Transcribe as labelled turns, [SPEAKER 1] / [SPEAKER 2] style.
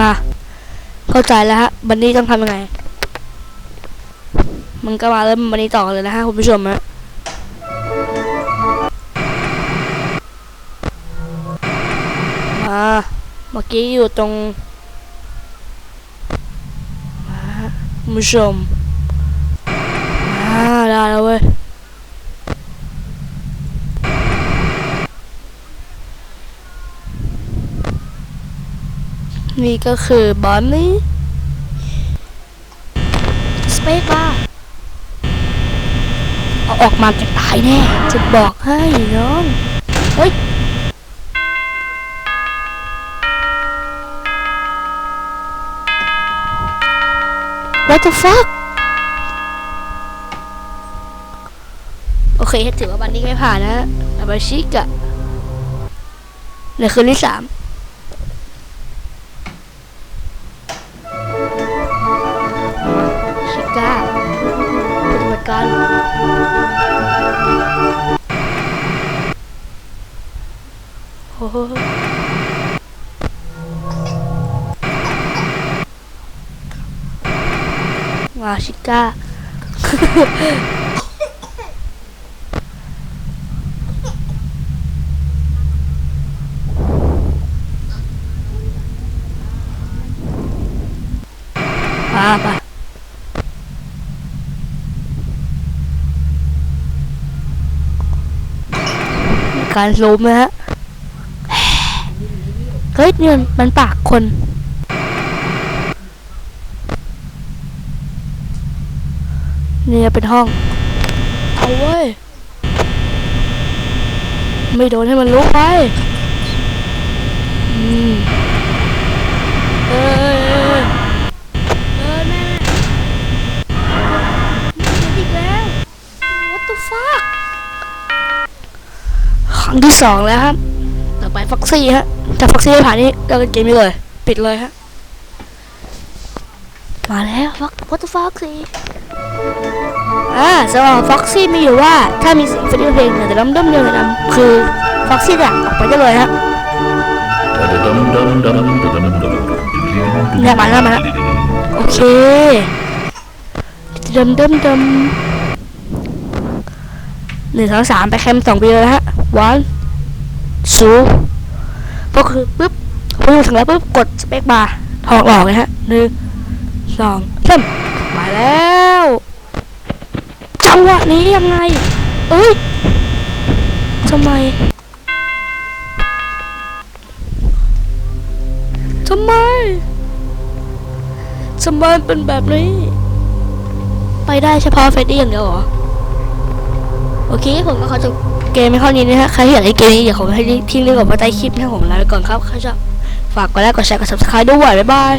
[SPEAKER 1] มา เข้าใจแล้วฮะบันนี้ต้องทำยังไง มันก็มาเริ่มบันนี้ต่อเลยนะฮะคุณผู้ชมฮะมาเมื่อกี้อยู่ตรงมาคุณผู้ชมมาได้แล้วเว้ย นี่ก็คือบอนนี่สเปกบ้าเอาออกมาจะตายแน่ จะบอกให้น้อง เฮ้ย What the fuck โอเคถือว่าวันนี้ไม่ผ่านนะอาบาชิกะในคืนที่สาม ปฏิบัติการโอ้โหมาชิ การซูมนะฮะเฮ้ยเนี่ยมันปากคนเนี่ยเป็นห้อง เอาเว้ย ไม่โดนให้มันลุกไปอืมเอ้ยเอ้ยเอ้ยแม่แม่อีแล้ว What the fuck รั้งที่สองแล้วครับ ต่อไปฟ็อกซี่ฮะถ้าฟ็อกซี่ไม่ผ่านนี่เราเกมนี้เลย ปิดเลยฮะมาแล้วฟ็อก What the fuck สิอ่าสำหรับฟ็อกซี่มีอยู่ว่าถ้ามีเสียงฟิลเพลงเนี่ยแต่ดำดำเดียวแต่ดำคือฟ็อกซี่เนี่ยออกไปได้เลยฮะเนี่ยมาแล้วมาแล้วโอเคดิมดิมดิม หนึ่งสองสามไปแคมป์สองปีแล้วฮะวันสูก็คือปุ๊บพออยู่ถึงแล้วปุ๊บกดสเปคบาร์ถอดออกเลยฮะหนึ่งสองสามมาแล้วจังหวะนี้ยังไงเอ้ยทำไมทำไมทำไมเป็นแบบนี้ ไปได้เฉพาะเฟรดดี้อย่างเดียวเหรอ โอเคผมก็เขาจะเกมไม่เท่านี้นะฮะใครที่อยากเล่นเกมนี้เดี๋ยวผมให้ทิ้งลิงก์ไว้ใต้คลิปให้ผมลาไปก่อนครับใครชอบฝากกดไลค์กดแชร์กด subscribe ด้วยบ๊ายบาย